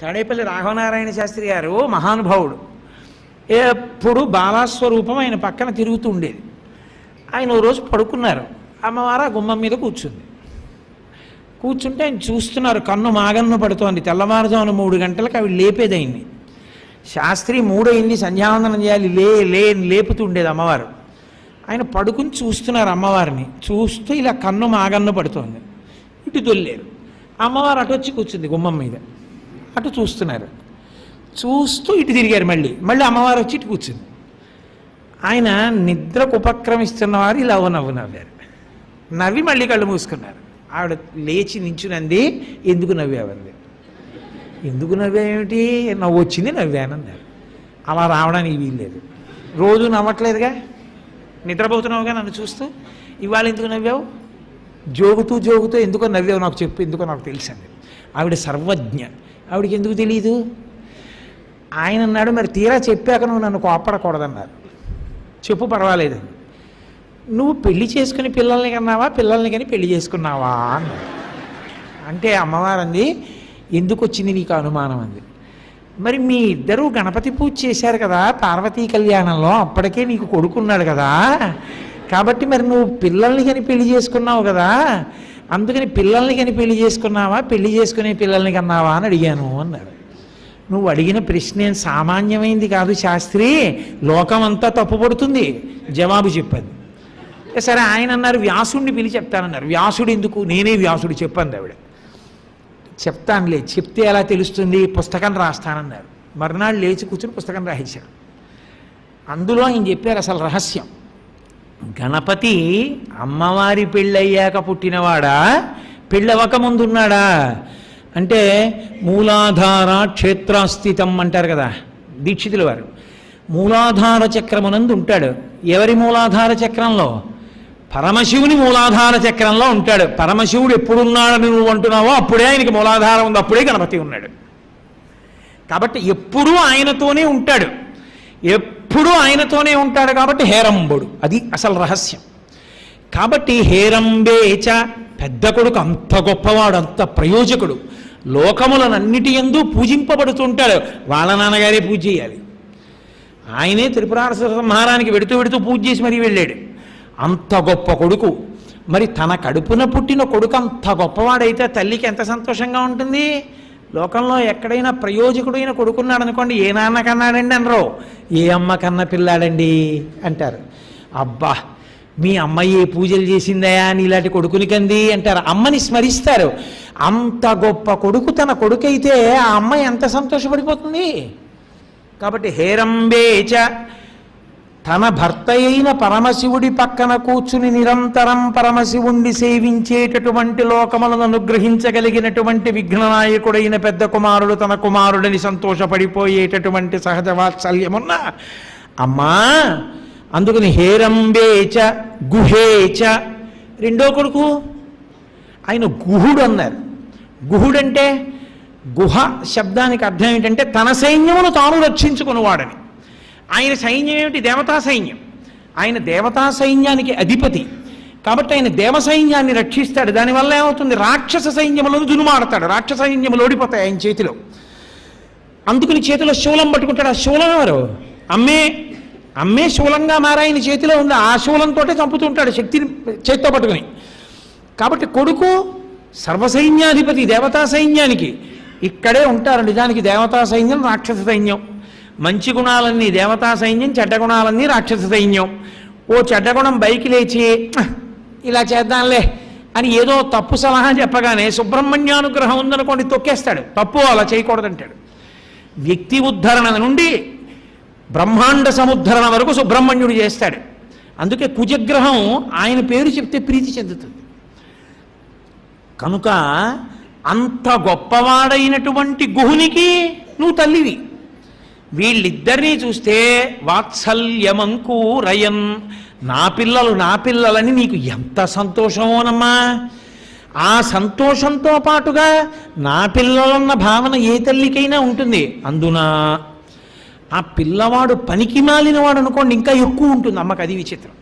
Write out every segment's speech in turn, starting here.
తాడేపల్లి రాఘవనారాయణ శాస్త్రి గారు మహానుభావుడు. ఎప్పుడు బాలాస్వరూపం ఆయన పక్కన తిరుగుతూ ఉండేది ఆయన ఓ రోజు పడుకున్నారు. అమ్మవారు ఆ గుమ్మం మీద కూర్చుంది. కూర్చుంటే ఆయన చూస్తున్నారు కన్ను మాగన్ను పడుతోంది. తెల్లవారుజామున మూడు గంటలకు అవి లేపేది ఆయన్ని శాస్త్రి మూడయింది సంధ్యావందనం చేయాలి లే లే అని లేపుతూ ఉండేది అమ్మవారు. ఆయన పడుకుని చూస్తున్నారు అమ్మవారిని. చూస్తూ ఇలా కన్ను మాగన్ను పడుతోంది. ఇటు తొల్లేరు. అమ్మవారు అటు వచ్చి కూర్చుంది గుమ్మం మీద. అటు చూస్తున్నారు. చూస్తూ ఇటు తిరిగారు మళ్ళీ. మళ్ళీ అమ్మవారు వచ్చి ఇటు కూర్చుంది. ఆయన నిద్రకు ఉపక్రమిస్తున్నవారు ఇలా నవ్వు నవ్వారు. నవ్వి మళ్ళీ కళ్ళు మూసుకున్నారు. ఆవిడ లేచి నించునంది ఎందుకు నవ్వావంది ఎందుకు నవ్వేమిటి నవ్వు వచ్చింది నవ్వానన్నారు. అలా రావడానికి వీల్లేదు. రోజు నవ్వట్లేదుగా? నిద్రపోతున్నావుగా నన్ను చూస్తూ? ఇవాళ ఎందుకు నవ్వావు? జోగుతూ జోగుతూ ఎందుకో నవ్వావు నాకు చెప్పు ఎందుకో నాకు తెలిసింది ఆవిడ సర్వజ్ఞ. ఆవిడకి ఎందుకు తెలియదు ఆయన అన్నాడు మరి తీరా చెప్పాక నువ్వు నన్ను కోపడకూడదన్నారు చెప్పు పర్వాలేదు. నువ్వు పెళ్ళి చేసుకుని పిల్లల్ని కన్నావా పిల్లల్ని కానీ పెళ్ళి చేసుకున్నావా? అన్నాడు. అంటే అమ్మవారు అంది ఎందుకు వచ్చింది నీకు అనుమానం అంది? మరి మీ ఇద్దరూ గణపతి పూజ చేశారు కదా పార్వతీ కళ్యాణంలో అప్పటికే నీకు కొడుకున్నాడు కదా. కాబట్టి మరి నువ్వు పిల్లల్ని కానీ పెళ్ళి చేసుకున్నావు కదా. అందుకని పిల్లల్ని కానీ పెళ్ళి చేసుకున్నావా? పెళ్ళి చేసుకునే పిల్లల్ని కన్నావా అని అడిగాను అన్నాడు. నువ్వు అడిగిన ప్రశ్న ఏం సామాన్యమైంది కాదు శాస్త్రి. లోకం అంతా తప్పుపడుతుంది. జవాబు చెప్పింది. సరే ఆయన అన్నారు వ్యాసుడిని పిలిచి చెప్తానన్నారు. వ్యాసుడు ఎందుకు? నేనే వ్యాసుడు చెప్పాను ఆవిడ. చెప్తానులే చెప్తే ఎలా తెలుస్తుంది? పుస్తకం రాస్తానన్నారు. మర్నాడు లేచి కూర్చుని పుస్తకం రాయించారు అందులో ఆయన చెప్పారు అసలు రహస్యం. గణపతి అమ్మవారి పెళ్ళయ్యాక పుట్టినవాడా? పెళ్ళవక ముందున్నాడా? అంటే మూలాధార క్షేత్రాస్థితం అంటారు కదా దీక్షితుల వారు. మూలాధార చక్రమునందు ఉంటాడు. ఎవరి మూలాధార చక్రంలో? పరమశివుని మూలాధార చక్రంలో ఉంటాడు. పరమశివుడు ఎప్పుడున్నాడని నువ్వు అంటున్నావో అప్పుడే ఆయనకి మూలాధారం ఉంది. అప్పుడే గణపతి ఉన్నాడు. కాబట్టి ఎప్పుడూ ఆయనతోనే ఉంటాడు. ఎప్పుడూ ఆయనతోనే ఉంటాడు కాబట్టి హేరంబుడు. అది అసలు రహస్యం. కాబట్టి హేరంబేచ పెద్ద కొడుకు అంత గొప్పవాడు అంత ప్రయోజకుడు. లోకములనన్నిటి ఎందు పూజింపబడుతుంటాడు. వాళ్ళ నాన్నగారే పూజ చేయాలి. ఆయనే త్రిపురార సంహారానికి వెడుతూ వెడుతూ పూజ చేసి మరీ వెళ్ళాడు. అంత గొప్ప కొడుకు. మరి తన కడుపున పుట్టిన కొడుకు అంత గొప్పవాడైతే తల్లికి ఎంత సంతోషంగా ఉంటుంది? లోకంలో ఎక్కడైనా ప్రయోజకుడైన కొడుకున్నాడు అనుకోండి ఏ నాన్న కన్నాడండి అనరు. ఏ అమ్మ కన్న పిల్లాడండి అంటారు. అబ్బా మీ అమ్మ ఏ పూజలు చేసిందయా అని ఇలాంటి కొడుకుని కంది అంటారు. అమ్మని స్మరిస్తారు. అంత గొప్ప కొడుకు తన కొడుకైతే ఆ అమ్మ ఎంత సంతోషపడిపోతుంది? కాబట్టి హేరంబేచ తన భర్త అయిన పరమశివుడి పక్కన కూర్చుని నిరంతరం పరమశివుణ్ణి సేవించేటటువంటి లోకములను అనుగ్రహించగలిగినటువంటి విఘ్ననాయకుడైన పెద్ద కుమారుడు తన కుమారుడిని సంతోషపడిపోయేటటువంటి సహజ వాత్సల్యమున్న అమ్మా అందుకని హేరంబేచ గుహేచ రెండో కొడుకు? ఆయన గుహుడు అన్నారు. గుహుడంటే గుహ శబ్దానికి అర్థం ఏంటంటే తన సైన్యమును తాను రక్షించుకున్నవాడని. ఆయన సైన్యం ఏమిటి? దేవతా సైన్యం. ఆయన దేవతా సైన్యానికి అధిపతి. కాబట్టి ఆయన దేవ సైన్యాన్ని రక్షిస్తాడు. దానివల్ల ఏమవుతుంది? రాక్షస సైన్యములను దునుమాడతాడు రాక్షస సైన్యములు ఓడిపోతాయి ఆయన చేతిలో. అందుకని చేతిలో శూలం పట్టుకుంటాడు. ఆ శూలం ఎవరు? అమ్మే. అమ్మే శూలంగా మారాయన చేతిలో ఉంది ఆ శూలంతో చంపుతుంటాడు శక్తిని చేత్తో పట్టుకుని. కాబట్టి కొడుకు సర్వసైన్యాధిపతి దేవతా సైన్యానికి ఇక్కడే ఉంటారు. నిజానికి దేవతా సైన్యం రాక్షస సైన్యం. మంచి గుణాలన్నీ దేవతా సైన్యం చెడ్డ గుణాలన్నీ రాక్షస సైన్యం. ఓ చెడ్డ గుణం బైకి లేచి ఇలా చేద్దాంలే అని ఏదో తప్పు సలహా చెప్పగానే సుబ్రహ్మణ్యానుగ్రహం ఉందనుకోండి తొక్కేస్తాడు. తప్పు అలా చేయకూడదంటాడు. వ్యక్తి ఉద్ధరణ నుండి బ్రహ్మాండ సముద్ధరణ వరకు సుబ్రహ్మణ్యుడు చేస్తాడు. అందుకే కుజగ్రహం ఆయన పేరు చెప్తే ప్రీతి చెందుతుంది. కనుక అంత గొప్పవాడైనటువంటి గుహునికి నువ్వు తల్లివి. వీళ్ళిద్దరినీ చూస్తే వాత్సల్యమంకు రయన్ నా పిల్లలు నా పిల్లలని నీకు ఎంత సంతోషమోనమ్మా? ఆ సంతోషంతో పాటుగా నా పిల్లలన్న భావన ఏ తల్లికైనా ఉంటుంది. అందున ఆ పిల్లవాడు పనికి మాలినవాడు అనుకోండి ఇంకా ఎక్కువ ఉంటుంది అమ్మకు అది విచిత్రం.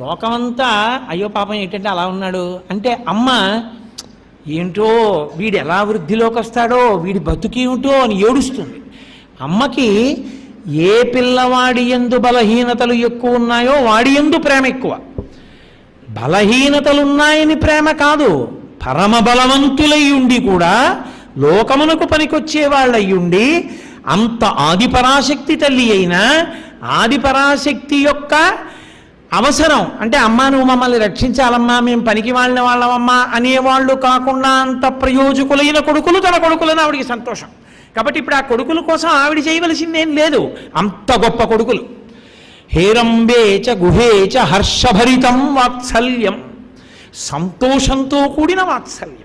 లోకమంతా అయ్యో పాపం ఏంటంటే అలా ఉన్నాడు. అంటే అమ్మ ఏంటో వీడు ఎలా వృద్ధిలోకి వస్తాడో వీడి బతుకేమిటో అని ఏడుస్తుంది. అమ్మకి ఏ పిల్లవాడి ఎందు బలహీనతలు ఎక్కువ ఉన్నాయో వాడి ఎందు ప్రేమ ఎక్కువ. బలహీనతలున్నాయని ప్రేమ కాదు పరమ బలవంతులై ఉండి కూడా లోకమునకు పనికొచ్చే వాళ్ళయ్యుండి ఉండి అంత ఆదిపరాశక్తి తల్లి అయినా ఆదిపరాశక్తి యొక్క అవసరం. అంటే అమ్మా నువ్వు మమ్మల్ని రక్షించాలమ్మా మేము పనికి వాళ్ళని వాళ్ళమమ్మా అనేవాళ్ళు కాకుండా అంత ప్రయోజకులైన కొడుకులు తన కొడుకులని ఆవిడికి సంతోషం. కాబట్టి ఇప్పుడు ఆ కొడుకుల కోసం ఆవిడ చేయవలసిందేం లేదు. అంత గొప్ప కొడుకులు. హేరంబే చ గుహే చ హర్షభరితం వాత్సల్యం. సంతోషంతో కూడిన వాత్సల్యం.